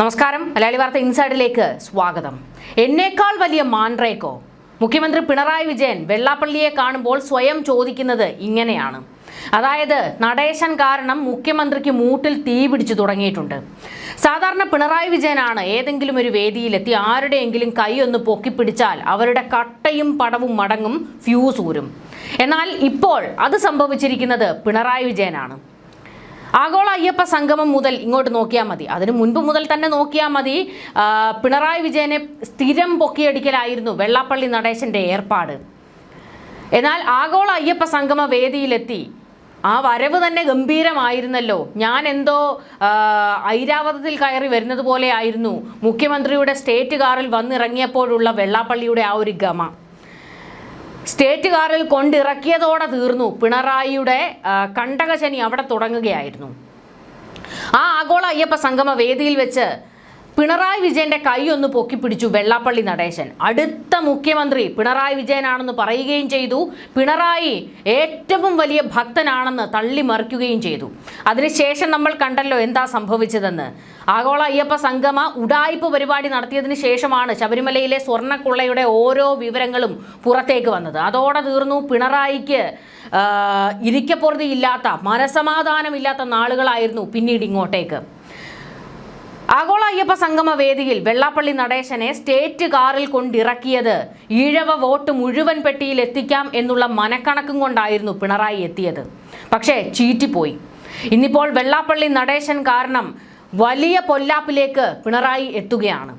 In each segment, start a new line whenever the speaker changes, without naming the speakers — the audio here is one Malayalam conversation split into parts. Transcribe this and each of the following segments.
നമസ്കാരം. മലയാളി വാർത്ത ഇൻസൈഡിലേക്ക് സ്വാഗതം. എന്നേക്കാൾ വലിയ മാൻഡ്രേക്കോ മുഖ്യമന്ത്രി പിണറായി വിജയൻ വെള്ളാപ്പള്ളിയെ കാണുമ്പോൾ സ്വയം ചോദിക്കുന്നത് ഇങ്ങനെയാണ്. അതായത് നടേശൻ കാരണം മുഖ്യമന്ത്രിക്ക് മൂട്ടിൽ തീ പിടിച്ചു തുടങ്ങിയിട്ടുണ്ട്. സാധാരണ പിണറായി വിജയനാണ് ഏതെങ്കിലും ഒരു വേദിയിലെത്തി ആരുടെയെങ്കിലും കൈയൊന്ന് പൊക്കിപ്പിടിച്ചാൽ അവരുടെ കട്ടയും പടവും മടങ്ങും ഫ്യൂസ് ഊരും. എന്നാൽ ഇപ്പോൾ അത് സംഭവിച്ചിരിക്കുന്നത് പിണറായി വിജയനാണ്. ആഗോള അയ്യപ്പ സംഗമം മുതൽ ഇങ്ങോട്ട് നോക്കിയാൽ മതി. അതിനു മുൻപ് മുതൽ തന്നെ നോക്കിയാൽ മതി. പിണറായി വിജയനെ സ്ഥിരം പൊക്കിയടിക്കലായിരുന്നു വെള്ളാപ്പള്ളി നടേശന്റെ ഏർപ്പാട്. എന്നാൽ ആഗോള അയ്യപ്പ സംഗമ വേദിയിലെത്തി. ആ വരവ് തന്നെ ഗംഭീരമായിരുന്നല്ലോ. ഞാൻ എന്തോ ഐരാവതത്തിൽ കയറി വരുന്നത് പോലെ ആയിരുന്നു. മുഖ്യമന്ത്രിയുടെ സ്റ്റേറ്റ് കാറിൽ വന്നിറങ്ങിയപ്പോഴുള്ള വെള്ളാപ്പള്ളിയുടെ ആ ഒരു ഗമ. സ്റ്റേറ്റ് കാറിൽ കൊണ്ടിറക്കിയതോടെ തീർന്നു. പിണറായിയുടെ കണ്ടകശനി അവിടെ തുടങ്ങുകയായിരുന്നു. ആ ആഗോള അയ്യപ്പ സംഗമ വേദിയിൽ വെച്ച് പിണറായി വിജയന്റെ കൈയൊന്ന് പൊക്കിപ്പിടിച്ചു വെള്ളാപ്പള്ളി നടേശൻ. അടുത്ത മുഖ്യമന്ത്രി പിണറായി വിജയനാണെന്ന് പറയുകയും ചെയ്തു. പിണറായി ഏറ്റവും വലിയ ഭക്തനാണെന്ന് തള്ളിമറിക്കുകയും ചെയ്തു. അതിനുശേഷം നമ്മൾ കണ്ടല്ലോ എന്താ സംഭവിച്ചതെന്ന്. ആഗോള അയ്യപ്പ സംഗമ ഉടായ്പ പരിപാടി നടത്തിയതിന് ശേഷമാണ് ശബരിമലയിലെ സ്വർണക്കൊള്ളയുടെ ഓരോ വിവരങ്ങളും പുറത്തേക്ക് വന്നത്. അതോടെ തീർന്നു പിണറായിക്ക് ഇരിക്കപ്പുറതി ഇല്ലാത്ത മനസമാധാനമില്ലാത്ത നാളുകളായിരുന്നു പിന്നീട് ഇങ്ങോട്ടേക്ക്. ആഗോള അയ്യപ്പ സംഗമ വേദിയിൽ വെള്ളാപ്പള്ളി നടേശനെ സ്റ്റേറ്റ് കാറിൽ കൊണ്ടിറക്കിയത്. ഈഴവ വോട്ട് മുഴുവൻ പെട്ടിയിൽ എത്തിക്കാം എന്നുള്ള മനക്കണക്കും കൊണ്ടായിരുന്നു പിണറായി എത്തിയത്. പക്ഷേ ചീറ്റിപ്പോയി. ഇന്നിപ്പോൾ വെള്ളാപ്പള്ളി നടേശൻ കാരണം വലിയ പൊല്ലാപ്പിലേക്ക് പിണറായി എത്തുകയാണ്.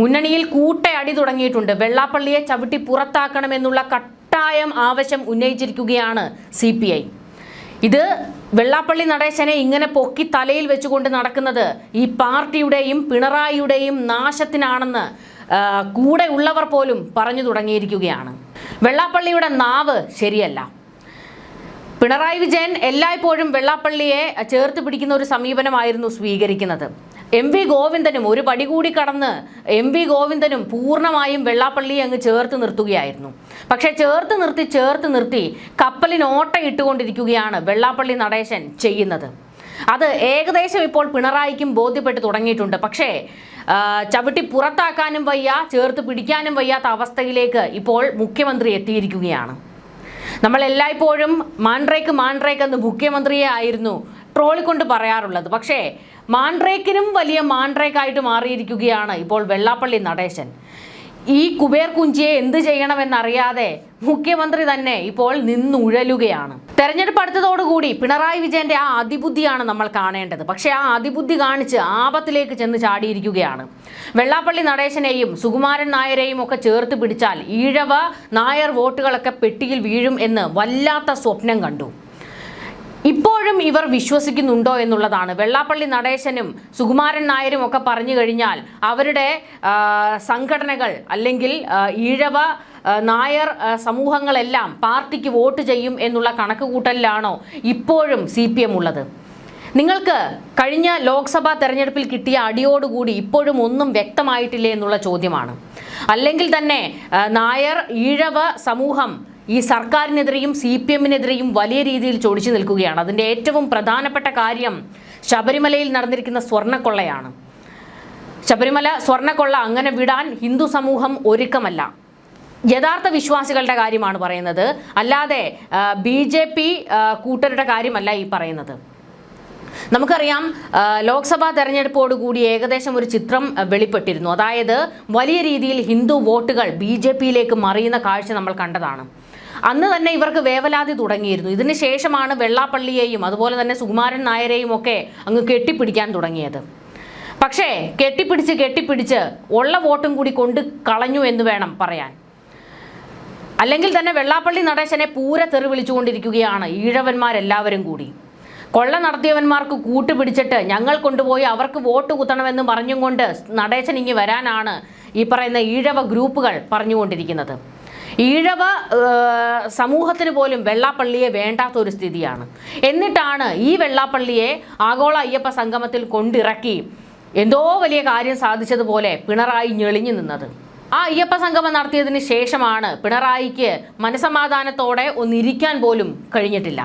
മുന്നണിയിൽ കൂട്ടയടി തുടങ്ങിയിട്ടുണ്ട്. വെള്ളാപ്പള്ളിയെ ചവിട്ടി പുറത്താക്കണമെന്നുള്ള കട്ടായം ആവശ്യം ഉന്നയിച്ചിരിക്കുകയാണ് സി ഇത് വെള്ളാപ്പള്ളി നടേശനെ ഇങ്ങനെ പൊക്കി തലയിൽ വെച്ചുകൊണ്ട് നടക്കുന്നത് ഈ പാർട്ടിയുടെയും പിണറായിയുടെയും നാശത്തിനാണെന്ന് കൂടെ ഉള്ളവർ പോലും പറഞ്ഞു തുടങ്ങിയിരിക്കുകയാണ്. വെള്ളാപ്പള്ളിയുടെ നാവ് ശരിയല്ല. പിണറായി വിജയൻ എല്ലായ്പ്പോഴും വെള്ളാപ്പള്ളിയെ ചേർത്ത് പിടിക്കുന്ന ഒരു സമീപനമായിരുന്നു സ്വീകരിക്കുന്നത്. എം വി ഗോവിന്ദനും ഒരു പടി കൂടി കടന്ന് എം വി ഗോവിന്ദനും പൂർണമായും വെള്ളാപ്പള്ളിയെ അങ്ങ് ചേർത്ത് നിർത്തുകയായിരുന്നു. പക്ഷേ ചേർത്ത് നിർത്തി ചേർത്ത് നിർത്തി കപ്പലിന് ഓട്ട ഇട്ടുകൊണ്ടിരിക്കുകയാണ് വെള്ളാപ്പള്ളി നടേശൻ ചെയ്യുന്നത്. അത് ഏകദേശം ഇപ്പോൾ പിണറായിക്കും ബോധ്യപ്പെട്ട് തുടങ്ങിയിട്ടുണ്ട്. പക്ഷേ ചവിട്ടി പുറത്താക്കാനും വയ്യ ചേർത്ത് പിടിക്കാനും വയ്യാത്ത അവസ്ഥയിലേക്ക് ഇപ്പോൾ മുഖ്യമന്ത്രി എത്തിയിരിക്കുകയാണ്. നമ്മൾ എല്ലായ്പ്പോഴും മാൻഡ്രേക്ക് മാൻഡ്രേക്ക് എന്ന് മുഖ്യമന്ത്രിയെ ആയിരുന്നു ട്രോളിക്കൊണ്ട് പറയാറുള്ളത്. പക്ഷേ മാൻഡ്രേക്കിനും വലിയ മാൻഡ്രേക്കായിട്ട് മാറിയിരിക്കുകയാണ് ഇപ്പോൾ വെള്ളാപ്പള്ളി നടേശൻ. ഈ കുബേർ കുഞ്ചിയെ എന്ത് ചെയ്യണമെന്നറിയാതെ മുഖ്യമന്ത്രി തന്നെ ഇപ്പോൾ നിന്നുഴലുകയാണ്. തെരഞ്ഞെടുപ്പ് അടുത്തതോടുകൂടി പിണറായി വിജയന്റെ ആ അതിബുദ്ധിയാണ് നമ്മൾ കാണേണ്ടത്. പക്ഷേ ആ അതിബുദ്ധി കാണിച്ച് ആപത്തിലേക്ക് ചെന്ന് ചാടിയിരിക്കുകയാണ്. വെള്ളാപ്പള്ളി നടേശനെയും സുകുമാരൻ നായരെയും ഒക്കെ ചേർത്ത് പിടിച്ചാൽ ഈഴവ നായർ വോട്ടുകളൊക്കെ പെട്ടിയിൽ വീഴും എന്ന് വല്ലാത്ത സ്വപ്നം കണ്ടു. ഇപ്പോഴും ഇവർ വിശ്വസിക്കുന്നുണ്ടോ എന്നുള്ളതാണ്. വെള്ളാപ്പള്ളി നടേശനും സുകുമാരൻ നായരും ഒക്കെ പറഞ്ഞു കഴിഞ്ഞാൽ അവരുടെ സംഘടനകൾ അല്ലെങ്കിൽ ഈഴവ നായർ സമൂഹങ്ങളെല്ലാം പാർട്ടിക്ക് വോട്ട് ചെയ്യും എന്നുള്ള കണക്കുകൂട്ടലിലാണോ ഇപ്പോഴും സി പി എം ഉള്ളത്? നിങ്ങൾക്ക് കഴിഞ്ഞ ലോക്സഭാ തെരഞ്ഞെടുപ്പിൽ കിട്ടിയ അടിയോടുകൂടി ഇപ്പോഴും ഒന്നും വ്യക്തമായിട്ടില്ലേ എന്നുള്ള ചോദ്യമാണ്. അല്ലെങ്കിൽ തന്നെ നായർ ഈഴവ സമൂഹം ഈ സർക്കാരിനെതിരെയും സി പി എമ്മിനെതിരെയും വലിയ രീതിയിൽ ചൊടിച്ചു നിൽക്കുകയാണ്. അതിന്റെ ഏറ്റവും പ്രധാനപ്പെട്ട കാര്യം ശബരിമലയിൽ നടന്നിരിക്കുന്ന സ്വർണക്കൊള്ളയാണ്. ശബരിമല സ്വർണക്കൊള്ള അങ്ങനെ വിടാൻ ഹിന്ദു സമൂഹം ഒരുക്കമല്ല. യഥാർത്ഥ വിശ്വാസികളുടെ കാര്യമാണ് പറയുന്നത്. അല്ലാതെ ബി ജെ പി കൂട്ടരുടെ കാര്യമല്ല ഈ പറയുന്നത്. നമുക്കറിയാം ലോക്സഭാ തെരഞ്ഞെടുപ്പോടുകൂടി ഏകദേശം ഒരു ചിത്രം വെളിപ്പെട്ടിരുന്നു. അതായത് വലിയ രീതിയിൽ ഹിന്ദു വോട്ടുകൾ ബി ജെ പിയിലേക്ക് മറിയുന്ന കാഴ്ച നമ്മൾ കണ്ടതാണ്. അന്ന് തന്നെ ഇവർക്ക് വേവലാതി തുടങ്ങിയിരുന്നു. ഇതിന് ശേഷമാണ് വെള്ളാപ്പള്ളിയെയും അതുപോലെ തന്നെ സുകുമാരൻ നായരെയും ഒക്കെ അങ്ങ് കെട്ടിപ്പിടിക്കാൻ തുടങ്ങിയത്. പക്ഷേ കെട്ടിപ്പിടിച്ച് കെട്ടിപ്പിടിച്ച് ഉള്ള വോട്ടും കൂടി കൊണ്ട് കളഞ്ഞു എന്ന് വേണം പറയാൻ. അല്ലെങ്കിൽ തന്നെ വെള്ളാപ്പള്ളി നടേശനെ പൂര തെറി വിളിച്ചുകൊണ്ടിരിക്കുകയാണ് ഈഴവന്മാരെല്ലാവരും കൂടി. കൊള്ള നടത്തിയവന്മാർക്ക് കൂട്ടുപിടിച്ചിട്ട് ഞങ്ങൾ കൊണ്ടുപോയി അവർക്ക് വോട്ട് കുത്തണമെന്ന് പറഞ്ഞും കൊണ്ട് നടേശൻ ഇങ്ങി വരാനാണ് ഈ പറയുന്ന ഈഴവ ഗ്രൂപ്പുകൾ പറഞ്ഞുകൊണ്ടിരിക്കുന്നത്. ഈഴവ സമൂഹത്തിന് പോലും വെള്ളാപ്പള്ളിയെ വേണ്ടാത്ത ഒരു സ്ഥിതിയാണ്. എന്നിട്ടാണ് ഈ വെള്ളാപ്പള്ളിയെ ആഗോള അയ്യപ്പ സംഗമത്തിൽ കൊണ്ടിറക്കി എന്തോ വലിയ കാര്യം സാധിച്ചതുപോലെ പിണറായി ഞെളിഞ്ഞു നിന്നത്. ആ അയ്യപ്പ സംഗമം നടത്തിയതിന് ശേഷമാണ് പിണറായിക്ക് മനസമാധാനത്തോടെ ഒന്നിരിക്കാൻ പോലും കഴിഞ്ഞിട്ടില്ല.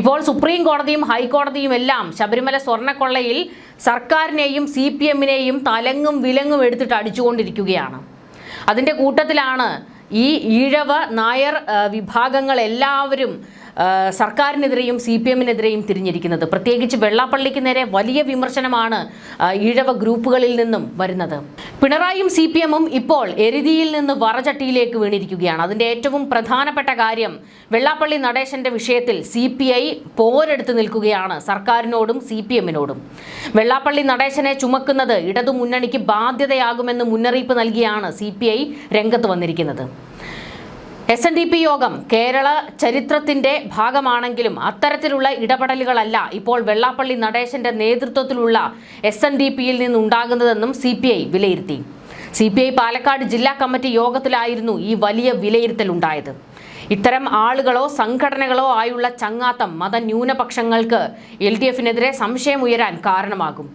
ഇപ്പോൾ സുപ്രീം കോടതിയും ഹൈക്കോടതിയും എല്ലാം ശബരിമല സ്വർണക്കൊള്ളയിൽ സർക്കാരിനെയും സി പി എമ്മിനെയും തലങ്ങും വിലങ്ങും എടുത്തിട്ട് അടിച്ചുകൊണ്ടിരിക്കുകയാണ്. അതിന്റെ കൂട്ടത്തിലാണ് ഈ ഈഴവ നായർ വിഭാഗങ്ങൾ എല്ലാവരും സർക്കാരിനെതിരെയും സി പി എമ്മിനെതിരെയും തിരിഞ്ഞിരിക്കുന്നത്. പ്രത്യേകിച്ച് വെള്ളാപ്പള്ളിക്ക് നേരെ വലിയ വിമർശനമാണ് ഈഴവ ഗ്രൂപ്പുകളിൽ നിന്നും വരുന്നത്. പിണറായിയും സി പി എമ്മും ഇപ്പോൾ എരുതിയിൽ നിന്ന് വറചട്ടിയിലേക്ക് വീണിരിക്കുകയാണ്. അതിന്റെ ഏറ്റവും പ്രധാനപ്പെട്ട കാര്യം വെള്ളാപ്പള്ളി നടേശന്റെ വിഷയത്തിൽ സി പി ഐ പോരെടുത്ത് നിൽക്കുകയാണ് സർക്കാരിനോടും സി പി എമ്മിനോടും. വെള്ളാപ്പള്ളി നടേശനെ ചുമക്കുന്നത് ഇടതു മുന്നണിക്ക് ബാധ്യതയാകുമെന്ന് മുന്നറിയിപ്പ് നൽകിയാണ് സി പി ഐ രംഗത്ത് വന്നിരിക്കുന്നത്. എസ് എൻ ഡി പി യോഗം കേരള ചരിത്രത്തിന്റെ ഭാഗമാണെങ്കിലും അത്തരത്തിലുള്ള ഇടപെടലുകളല്ല ഇപ്പോൾ വെള്ളാപ്പള്ളി നടേശന്റെ നേതൃത്വത്തിലുള്ള എസ് എൻ ഡി പിയിൽ നിന്നുണ്ടാകുന്നതെന്നും സി പി ഐ വിലയിരുത്തി. സി പി ഐ പാലക്കാട് ജില്ലാ കമ്മിറ്റി യോഗത്തിലായിരുന്നു ഈ വലിയ വിലയിരുത്തൽ ഉണ്ടായത് ഇത്തരം ആളുകളോ സംഘടനകളോ ആയുള്ള ചങ്ങാത്തം മതന്യൂനപക്ഷങ്ങൾക്ക് എൽ ഡി എഫിനെതിരെ സംശയമുയരാൻ കാരണമാകും.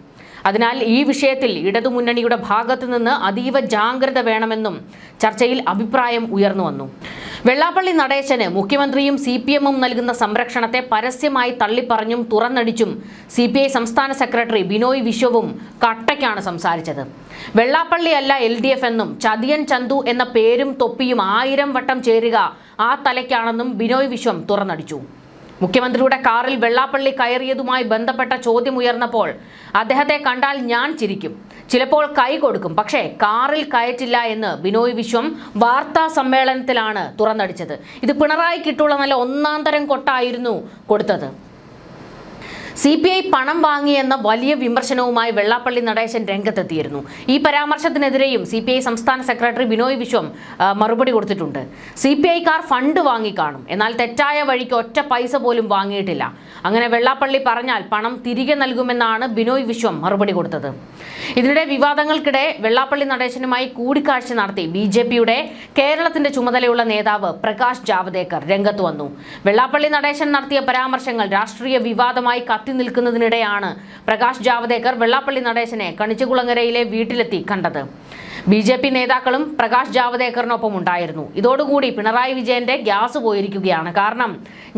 അതിനാൽ ഈ വിഷയത്തിൽ ഇടതുമുന്നണിയുടെ ഭാഗത്തു നിന്ന് അതീവ ജാഗ്രത വേണമെന്നും ചർച്ചയിൽ അഭിപ്രായം ഉയർന്നു വന്നു. വെള്ളാപ്പള്ളി നടേശന് മുഖ്യമന്ത്രിയും സി പി എമ്മും നൽകുന്ന സംരക്ഷണത്തെ പരസ്യമായി തള്ളിപ്പറഞ്ഞും തുറന്നടിച്ചും സി പി ഐ സംസ്ഥാന സെക്രട്ടറി ബിനോയ് വിശ്വവും കട്ടയ്ക്കാണ് സംസാരിച്ചത്. വെള്ളാപ്പള്ളി അല്ല എൽ ഡി എഫ് എന്നും ചതിയൻ ചന്തു എന്ന പേരും തൊപ്പിയും ആയിരം വട്ടം ചേരുക ആ തലയ്ക്കാണെന്നും ബിനോയ് വിശ്വം തുറന്നടിച്ചു. മുഖ്യമന്ത്രിയുടെ കാറിൽ വെള്ളാപ്പള്ളി കയറിയതുമായി ബന്ധപ്പെട്ട ചോദ്യം ഉയർന്നപ്പോൾ അദ്ദേഹത്തെ കണ്ടാൽ ഞാൻ ചിരിക്കും. ചിലപ്പോൾ കൈ കൊടുക്കും. പക്ഷേ കാറിൽ കയറ്റില്ല എന്ന് ബിനോയ് വിശ്വം വാർത്താ സമ്മേളനത്തിലാണ് തുറന്നടിച്ചത്. ഇത് പിണറായി പിണറായിക്കിട്ടുള്ള നല്ല ഒന്നാം തരം കൊട്ടായിരുന്നു കൊടുത്തത്. സി പി ഐ പണം വാങ്ങിയെന്ന വലിയ വിമർശനവുമായി വെള്ളാപ്പള്ളി നടേശൻ രംഗത്തെത്തിയിരുന്നു. ഈ പരാമർശത്തിനെതിരെയും സി പി ഐ സംസ്ഥാന സെക്രട്ടറി ബിനോയ് വിശ്വം മറുപടി കൊടുത്തിട്ടുണ്ട്. സി പി ഐക്കാർ ഫണ്ട് വാങ്ങിക്കാണും എന്നാൽ തെറ്റായ വഴിക്ക് ഒറ്റ പൈസ പോലും വാങ്ങിയിട്ടില്ല. അങ്ങനെ വെള്ളാപ്പള്ളി പറഞ്ഞാൽ പണം തിരികെ നൽകുമെന്നാണ് ബിനോയ് വിശ്വം മറുപടി കൊടുത്തത്. ഇതിനിടെ വിവാദങ്ങൾക്കിടെ വെള്ളാപ്പള്ളി നടേശനുമായി കൂടിക്കാഴ്ച നടത്തി ബി ജെ പിയുടെ കേരളത്തിന്റെ ചുമതലയുള്ള നേതാവ് പ്രകാശ് ജാവദേക്കർ രംഗത്ത് വന്നു. വെള്ളാപ്പള്ളി നടേശൻ നടത്തിയ പരാമർശങ്ങൾ രാഷ്ട്രീയ വിവാദമായി കത്തി നിൽക്കുന്നതിനിടെയാണ് പ്രകാശ് ജാവദേക്കർ വെള്ളാപ്പള്ളി നടേശനെ കണിച്ചുകുളങ്ങരയിലെ വീട്ടിലെത്തി കണ്ടത്. ബി ജെ പി നേതാക്കളും പ്രകാശ് ജാവദേക്കറിനൊപ്പം ഉണ്ടായിരുന്നു. ഇതോടുകൂടി പിണറായി വിജയന്റെ ഗ്യാസ് പോയിരിക്കുകയാണ്. കാരണം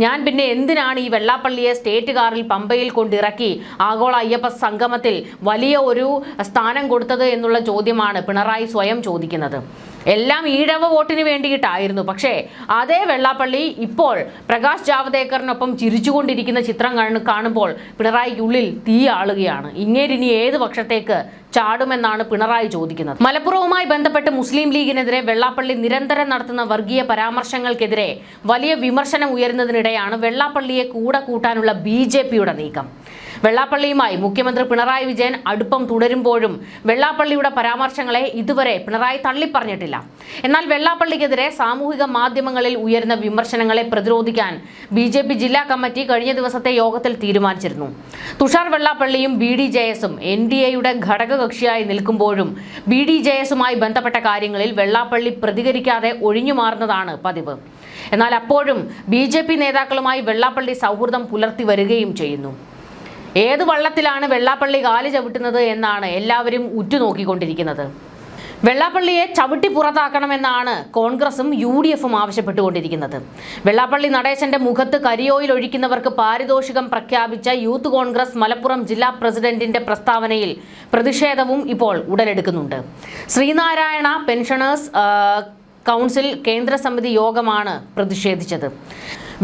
ഞാൻ പിന്നെ എന്തിനാണ് ഈ വെള്ളാപ്പള്ളിയെ സ്റ്റേറ്റ് കാറിൽ പമ്പയിൽ കൊണ്ടിറക്കി ആഗോള അയ്യപ്പ സംഗമത്തിൽ വലിയ ഒരു സ്ഥാനം കൊടുത്തത് എന്നുള്ള ചോദ്യമാണ് പിണറായി സ്വയം ചോദിക്കുന്നത്. എല്ലാം ഈഴവ വോട്ടിന് വേണ്ടിയിട്ടായിരുന്നു. പക്ഷേ അതേ വെള്ളാപ്പള്ളി ഇപ്പോൾ പ്രകാശ് ജാവദേക്കറിനൊപ്പം ചിരിച്ചുകൊണ്ടിരിക്കുന്ന ചിത്രം കാണു- കാണുമ്പോൾ പിണറായിക്കുള്ളിൽ തീ ആളുകയാണ്. ഇങ്ങേരിനി ഏത് പക്ഷത്തേക്ക് ചാടുമെന്നാണ് പിണറായി ചോദിക്കുന്നത്. മലപ്പുറവുമായി ബന്ധപ്പെട്ട് മുസ്ലിം ലീഗിനെതിരെ വെള്ളാപ്പള്ളി നിരന്തരം നടത്തുന്ന വർഗീയ പരാമർശങ്ങൾക്കെതിരെ വലിയ വിമർശനം ഉയരുന്നതിനിടെയാണ് വെള്ളാപ്പള്ളിയെ കൂടെ കൂട്ടാനുള്ള ബി നീക്കം. വെള്ളാപ്പള്ളിയുമായി മുഖ്യമന്ത്രി പിണറായി വിജയൻ അടുപ്പം തുടരുമ്പോഴും വെള്ളാപ്പള്ളിയുടെ പരാമർശങ്ങളെ ഇതുവരെ പിണറായി തള്ളിപ്പറഞ്ഞിട്ടില്ല. എന്നാൽ വെള്ളാപ്പള്ളിക്കെതിരെ സാമൂഹിക മാധ്യമങ്ങളിൽ ഉയരുന്ന വിമർശനങ്ങളെ പ്രതിരോധിക്കാൻ ബി ജെ പി ജില്ലാ കമ്മിറ്റി കഴിഞ്ഞ ദിവസത്തെ യോഗത്തിൽ തീരുമാനിച്ചിരുന്നു. തുഷാർ വെള്ളാപ്പള്ളിയും ബി ഡി ജെ എസും എൻ ഡി എയുടെ ഘടകകക്ഷിയായി നിൽക്കുമ്പോഴും ബി ഡി ജെ എസുമായി ബന്ധപ്പെട്ട കാര്യങ്ങളിൽ വെള്ളാപ്പള്ളി പ്രതികരിക്കാതെ ഒഴിഞ്ഞു മാറുന്നതാണ് പതിവ്. എന്നാൽ അപ്പോഴും ബി നേതാക്കളുമായി വെള്ളാപ്പള്ളി സൗഹൃദം പുലർത്തി വരികയും ചെയ്യുന്നു. ഏത് വള്ളത്തിലാണ് വെള്ളാപ്പള്ളി കാൽ ചവിട്ടുന്നത് എന്നാണ് എല്ലാവരും ഉറ്റുനോക്കിക്കൊണ്ടിരിക്കുന്നത്. വെള്ളാപ്പള്ളിയെ ചവിട്ടി പുറത്താക്കണമെന്നാണ് കോൺഗ്രസും യു ഡി എഫും ആവശ്യപ്പെട്ടുകൊണ്ടിരിക്കുന്നത്. വെള്ളാപ്പള്ളി നടേശന്റെ മുഖത്ത് കരിയോയിൽ ഒഴിക്കുന്നവർക്ക് പാരിതോഷികം പ്രഖ്യാപിച്ച യൂത്ത് കോൺഗ്രസ് മലപ്പുറം ജില്ലാ പ്രസിഡന്റിന്റെ പ്രസ്താവനയിൽ പ്രതിഷേധവും ഇപ്പോൾ ഉടലെടുക്കുന്നുണ്ട്. ശ്രീനാരായണ പെൻഷനേഴ്സ് കൗൺസിൽ കേന്ദ്ര സമിതി യോഗമാണ് പ്രതിഷേധിച്ചത്.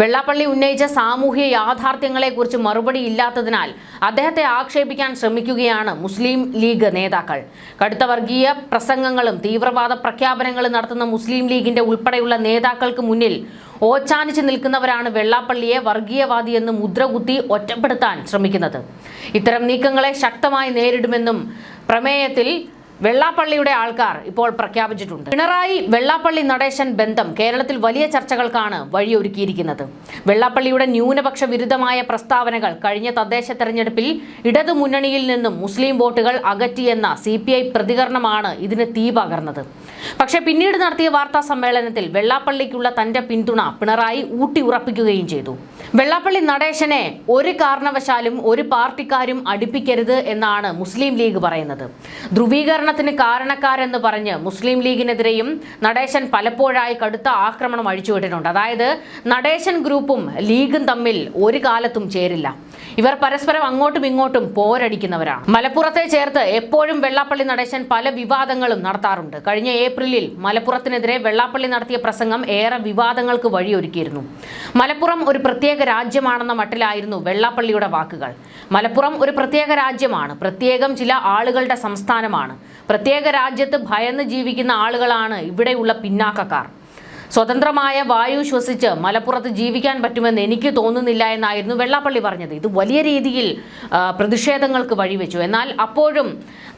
വെള്ളാപ്പള്ളി ഉന്നയിച്ച സാമൂഹ്യ യാഥാർത്ഥ്യങ്ങളെക്കുറിച്ച് മറുപടി ഇല്ലാത്തതിനാൽ അദ്ദേഹത്തെ ആക്ഷേപിക്കാൻ ശ്രമിക്കുകയാണ് മുസ്ലിം ലീഗ് നേതാക്കൾ. കടുത്ത വർഗീയ പ്രസംഗങ്ങളും തീവ്രവാദ പ്രഖ്യാപനങ്ങളും നടത്തുന്ന മുസ്ലിം ലീഗിന്റെ ഉൾപ്പെടെയുള്ള നേതാക്കൾക്ക് മുന്നിൽ ഓച്ചാനിച്ച് നിൽക്കുന്നവരാണ് വെള്ളാപ്പള്ളിയെ വർഗീയവാദി എന്ന് മുദ്രകുത്തി ഒറ്റപ്പെടുത്താൻ ശ്രമിക്കുന്നത്. ഇത്തരം നീക്കങ്ങളെ ശക്തമായി നേരിടുമെന്നും പ്രമേയത്തിൽ വെള്ളാപ്പള്ളിയുടെ ആൾക്കാർ ഇപ്പോൾ പ്രഖ്യാപിച്ചിട്ടുണ്ട്. പിണറായി വെള്ളാപ്പള്ളി നടേശൻ ബന്ധം കേരളത്തിൽ വലിയ ചർച്ചകൾക്കാണ് വഴിയൊരുക്കിയിരിക്കുന്നത്. വെള്ളാപ്പള്ളിയുടെ ന്യൂനപക്ഷ വിരുദ്ധമായ പ്രസ്താവനകൾ കഴിഞ്ഞ തദ്ദേശ തെരഞ്ഞെടുപ്പിൽ ഇടതു മുന്നണിയിൽ നിന്നും മുസ്ലിം വോട്ടുകൾ അകറ്റിയെന്ന സി പ്രതികരണമാണ് ഇതിന് തീ പകർന്നത്. പക്ഷേ പിന്നീട് നടത്തിയ വാർത്താ സമ്മേളനത്തിൽ വെള്ളാപ്പള്ളിക്കുള്ള തന്റെ പിന്തുണ പിണറായി ഊട്ടി ഉറപ്പിക്കുകയും ചെയ്തു. വെള്ളാപ്പള്ളി നടേശനെ ഒരു കാരണവശാലും ഒരു പാർട്ടിക്കാരും അടുപ്പിക്കരുത് എന്നാണ് മുസ്ലിം ലീഗ് പറയുന്നത്. ധ്രുവീകരണ വിഘടനത്തിന് കാരണക്കാരെന്ന് പറഞ്ഞ് മുസ്ലിം ലീഗിനെതിരെയും നടേശൻ പലപ്പോഴായി കടുത്ത ആക്രമണം അഴിച്ചുവിട്ടിട്ടുണ്ട് അതായത് നടേശൻ ഗ്രൂപ്പും ലീഗും തമ്മിൽ ഒരു കാലത്തും ചേരില്ല. ഇവർ പരസ്പരം അങ്ങോട്ടും ഇങ്ങോട്ടും പോരടിക്കുന്നവരാണ്. മലപ്പുറത്തെ ചേർത്ത് എപ്പോഴും വെള്ളാപ്പള്ളി നടേശൻ പല വിവാദങ്ങളും നടത്താറുണ്ട്. കഴിഞ്ഞ ഏപ്രിലിൽ മലപ്പുറത്തിനെതിരെ വെള്ളാപ്പള്ളി നടത്തിയ പ്രസംഗം ഏറെ വിവാദങ്ങൾക്ക് വഴിയൊരുക്കിയിരുന്നു. മലപ്പുറം ഒരു പ്രത്യേക രാജ്യമാണെന്ന മട്ടിലായിരുന്നു വെള്ളാപ്പള്ളിയുടെ വാക്കുകൾ. മലപ്പുറം ഒരു പ്രത്യേക രാജ്യമാണ്. പ്രത്യേകം ചില ആളുകളുടെ സംസ്ഥാനമാണ്. പ്രത്യേക രാജ്യത്ത് ഭയന്ന് ജീവിക്കുന്ന ആളുകളാണ് ഇവിടെയുള്ള പിന്നാക്കക്കാർ. സ്വതന്ത്രമായ വായു ശ്വസിച്ച് മലപ്പുറത്ത് ജീവിക്കാൻ പറ്റുമെന്ന് എനിക്ക് തോന്നുന്നില്ല എന്നായിരുന്നു വെള്ളാപ്പള്ളി പറഞ്ഞത്. ഇത് വലിയ രീതിയിൽ പ്രതിഷേധങ്ങൾക്ക് വഴിവെച്ചു. എന്നാൽ അപ്പോഴും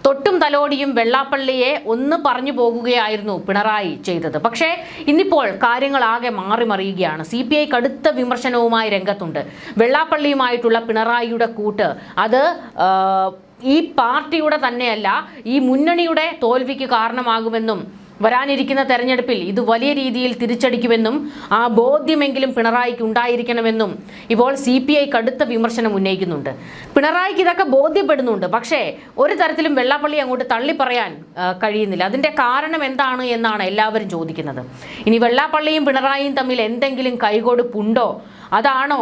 തൊട്ടും തലോടിയും വെള്ളാപ്പള്ളിയെ ഒന്ന് പറഞ്ഞു പോകുകയായിരുന്നു പിണറായി ചെയ്തത്. പക്ഷേ ഇന്നിപ്പോൾ കാര്യങ്ങളാകെ മാറി മറിയുകയാണ്. സി പി ഐ കടുത്ത വിമർശനവുമായി രംഗത്തുണ്ട്. വെള്ളാപ്പള്ളിയുമായിട്ടുള്ള പിണറായിയുടെ കൂട്ട് അത് ഈ പാർട്ടിയുടെ തന്നെയല്ല ഈ മുന്നണിയുടെ തോൽവിക്ക് കാരണമാകുമെന്നും വരാനിരിക്കുന്ന തെരഞ്ഞെടുപ്പിൽ ഇത് വലിയ രീതിയിൽ തിരിച്ചടിക്കുമെന്നും ആ ബോധ്യമെങ്കിലും പിണറായിക്ക് ഉണ്ടായിരിക്കണമെന്നും ഇപ്പോൾ സി പി ഐ കടുത്ത വിമർശനം ഉന്നയിക്കുന്നുണ്ട്. പിണറായിക്ക് ഇതൊക്കെ ബോധ്യപ്പെടുന്നുണ്ട് പക്ഷേ ഒരു തരത്തിലും വെള്ളാപ്പള്ളി അങ്ങോട്ട് തള്ളിപ്പറയാൻ പറയാൻ കഴിയുന്നില്ല. അതിന്റെ കാരണം എന്താണ് എന്നാണ് എല്ലാവരും ചോദിക്കുന്നത്. ഇനി വെള്ളാപ്പള്ളിയും പിണറായിയും തമ്മിൽ എന്തെങ്കിലും കൈകൊടുപ്പുണ്ടോ അതാണോ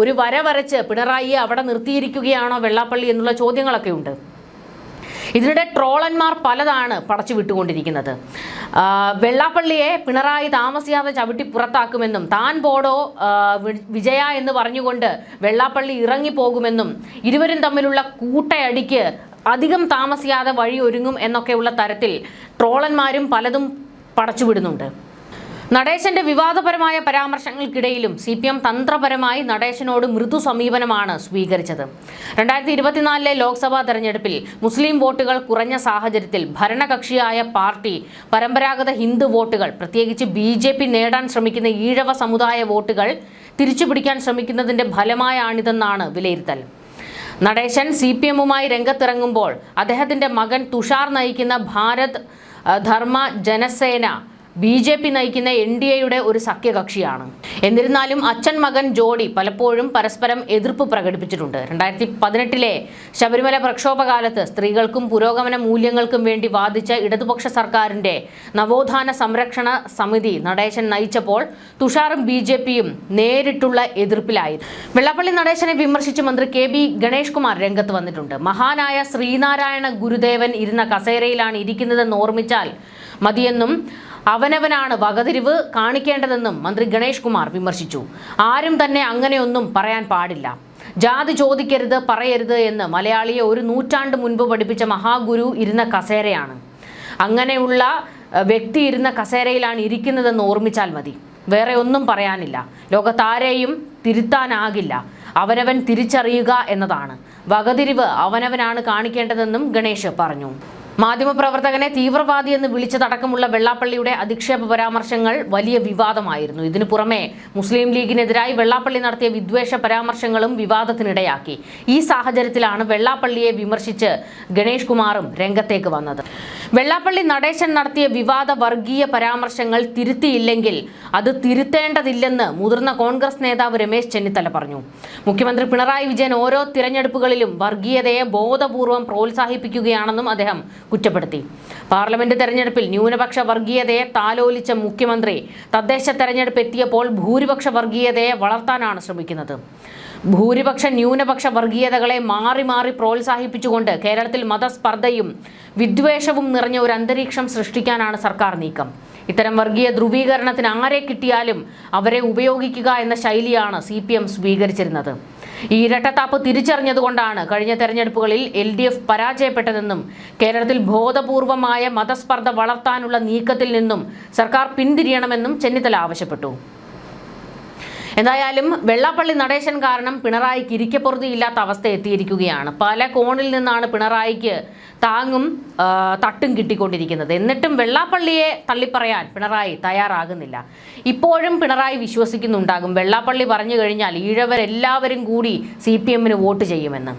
ഒരു വര വരച്ച് പിണറായിയെ അവിടെ നിർത്തിയിരിക്കുകയാണോ വെള്ളാപ്പള്ളി എന്നുള്ള ചോദ്യങ്ങളൊക്കെ ഉണ്ട്. ഇതിനിടെ ട്രോളന്മാർ പലതാണ് പടച്ചു വിട്ടുകൊണ്ടിരിക്കുന്നത്. വെള്ളാപ്പള്ളിയെ പിണറായി താമസിയാതെ ചവിട്ടി പുറത്താക്കുമെന്നും താൻ ബോഡോ വിജയ എന്ന് പറഞ്ഞുകൊണ്ട് വെള്ളാപ്പള്ളി ഇറങ്ങിപ്പോകുമെന്നും ഇരുവരും തമ്മിലുള്ള കൂട്ടയടിക്ക് അധികം താമസിയാതെ വഴിയൊരുങ്ങും എന്നൊക്കെയുള്ള തരത്തിൽ ട്രോളന്മാരും പലതും പടച്ചുവിടുന്നുണ്ട് നടേശന്റെ വിവാദപരമായ പരാമർശങ്ങൾക്കിടയിലും സി പി എം തന്ത്രപരമായി നടേശനോട് മൃദു സമീപനമാണ് സ്വീകരിച്ചത്. രണ്ടായിരത്തി ഇരുപത്തിനാലിലെ ലോക്സഭാ തെരഞ്ഞെടുപ്പിൽ മുസ്ലിം വോട്ടുകൾ കുറഞ്ഞ സാഹചര്യത്തിൽ ഭരണകക്ഷിയായ പാർട്ടി പരമ്പരാഗത ഹിന്ദു വോട്ടുകൾ പ്രത്യേകിച്ച് ബി ജെ പി നേടാൻ ശ്രമിക്കുന്ന ഈഴവ സമുദായ വോട്ടുകൾ തിരിച്ചുപിടിക്കാൻ ശ്രമിക്കുന്നതിന്റെ ഫലമായാണിതെന്നാണ് വിലയിരുത്തൽ. നടേശൻ സി പി എമ്മുമായി രംഗത്തിറങ്ങുമ്പോൾ അദ്ദേഹത്തിന്റെ മകൻ തുഷാർ നയിക്കുന്ന Bharat Dharma Janasena B J P നയിക്കുന്ന എൻ ഡി എയുടെ ഒരു സഖ്യകക്ഷിയാണ്. എന്നിരുന്നാലും അച്ഛൻ മകൻ ജോഡി പലപ്പോഴും പരസ്പരം എതിർപ്പ് പ്രകടിപ്പിച്ചിട്ടുണ്ട്. രണ്ടായിരത്തി പതിനെട്ടിലെ ശബരിമല പ്രക്ഷോഭകാലത്ത് സ്ത്രീകൾക്കും പുരോഗമന മൂല്യങ്ങൾക്കും വേണ്ടി വാദിച്ച ഇടതുപക്ഷ സർക്കാരിന്റെ നവോത്ഥാന സംരക്ഷണ സമിതി നടേശൻ നയിച്ചപ്പോൾ തുഷാറും ബി ജെ പിയും നേരിട്ടുള്ള എതിർപ്പിലായി. വെള്ളപ്പള്ളി നടേശനെ വിമർശിച്ച് മന്ത്രി കെ ബി ഗണേഷ് കുമാർ രംഗത്ത് വന്നിട്ടുണ്ട്. മഹാനായ ശ്രീനാരായണ ഗുരുദേവൻ ഇരുന്ന കസേരയിലാണ് ഇരിക്കുന്നതെന്ന് ഓർമ്മിച്ചാൽ മതിയെന്നും അവനവനാണ് വകതിരിവ് കാണിക്കേണ്ടതെന്നും മന്ത്രി ഗണേഷ് കുമാർ വിമർശിച്ചു. ആരും തന്നെ അങ്ങനെയൊന്നും പറയാൻ പാടില്ല. ജാതി ചോദിക്കരുത് പറയരുത് എന്ന് മലയാളിയെ ഒരു നൂറ്റാണ്ട് മുൻപ് പഠിപ്പിച്ച മഹാഗുരു ഇരുന്ന കസേരയാണ്. അങ്ങനെയുള്ള വ്യക്തി ഇരുന്ന കസേരയിലാണ് ഇരിക്കുന്നതെന്ന് ഓർമ്മിച്ചാൽ മതി. വേറെ ഒന്നും പറയാനില്ല. ലോകത്താരെയും തിരുത്താനാകില്ല. അവനവൻ തിരിച്ചറിയുക എന്നതാണ്. വകതിരിവ് അവനവനാണ് കാണിക്കേണ്ടതെന്നും ഗണേഷ് പറഞ്ഞു. മാധ്യമപ്രവർത്തകനെ തീവ്രവാദി എന്ന് വിളിച്ചതടക്കമുള്ള വെള്ളാപ്പള്ളിയുടെ അധിക്ഷേപ പരാമർശങ്ങൾ വലിയ വിവാദമായിരുന്നു. ഇതിനു പുറമെ മുസ്ലിം ലീഗിനെതിരായി വെള്ളാപ്പള്ളി നടത്തിയ വിദ്വേഷ പരാമർശങ്ങളും വിവാദത്തിനിടയാക്കി. ഈ സാഹചര്യത്തിലാണ് വെള്ളാപ്പള്ളിയെ വിമർശിച്ച് ഗണേഷ് കുമാറും രംഗത്തേക്ക് വന്നത്. വെള്ളാപ്പള്ളി നടേശൻ നടത്തിയ വിവാദ വർഗീയ പരാമർശങ്ങൾ തിരുത്തിയില്ലെങ്കിൽ അത് തിരുത്തേണ്ടതില്ലെന്ന് മുതിർന്ന കോൺഗ്രസ് നേതാവ് രമേശ് ചെന്നിത്തല പറഞ്ഞു. മുഖ്യമന്ത്രി പിണറായി വിജയൻ ഓരോ തിരഞ്ഞെടുപ്പുകളിലും വർഗീയതയെ ബോധപൂർവം പ്രോത്സാഹിപ്പിക്കുകയാണെന്നും അദ്ദേഹം കുറ്റപ്പെടുത്തി. പാർലമെന്റ് തെരഞ്ഞെടുപ്പിൽ ന്യൂനപക്ഷ വർഗീയതയെ താലോലിച്ച മുഖ്യമന്ത്രി തദ്ദേശ തെരഞ്ഞെടുപ്പ് എത്തിയപ്പോൾ ഭൂരിപക്ഷ വർഗീയതയെ വളർത്താനാണ് ശ്രമിക്കുന്നത്. ഭൂരിപക്ഷ ന്യൂനപക്ഷ വർഗീയതകളെ മാറി മാറി പ്രോത്സാഹിപ്പിച്ചുകൊണ്ട് കേരളത്തിൽ മതസ്പർദ്ധയും വിദ്വേഷവും നിറഞ്ഞ ഒരു അന്തരീക്ഷം സൃഷ്ടിക്കാനാണ് സർക്കാർ നീക്കം. ഇത്തരം വർഗീയ ധ്രുവീകരണത്തിന് ആരെ കിട്ടിയാലും അവരെ ഉപയോഗിക്കുക എന്ന ശൈലിയാണ് സി സ്വീകരിച്ചിരുന്നത്. ഈ ഇരട്ടത്താപ്പ് തിരിച്ചറിഞ്ഞതുകൊണ്ടാണ് കഴിഞ്ഞ തെരഞ്ഞെടുപ്പുകളിൽ എൽ ഡി എഫ് പരാജയപ്പെട്ടതെന്നും കേരളത്തിൽ ബോധപൂർവമായ മതസ്പർദ്ധ വളർത്താനുള്ള നീക്കത്തിൽ നിന്നും സർക്കാർ പിന്തിരിയണമെന്നും ചെന്നിത്തല ആവശ്യപ്പെട്ടു. എന്തായാലും വെള്ളാപ്പള്ളി നടേശൻ കാരണം പിണറായിക്ക് ഇരിക്കപ്പുറതിയില്ലാത്ത അവസ്ഥ എത്തിയിരിക്കുകയാണ്. പല കോണിൽ നിന്നാണ് പിണറായിക്ക് താങ്ങും തട്ടും കിട്ടിക്കൊണ്ടിരിക്കുന്നത്. എന്നിട്ടും വെള്ളാപ്പള്ളിയെ തള്ളിപ്പറയാൻ പിണറായി തയ്യാറാകുന്നില്ല. ഇപ്പോഴും പിണറായി വിശ്വസിക്കുന്നുണ്ടാകും. വെള്ളാപ്പള്ളി പറഞ്ഞു കഴിഞ്ഞാൽ ഈഴവരെല്ലാവരും കൂടി സി പി എമ്മിന് വോട്ട് ചെയ്യുമെന്ന്.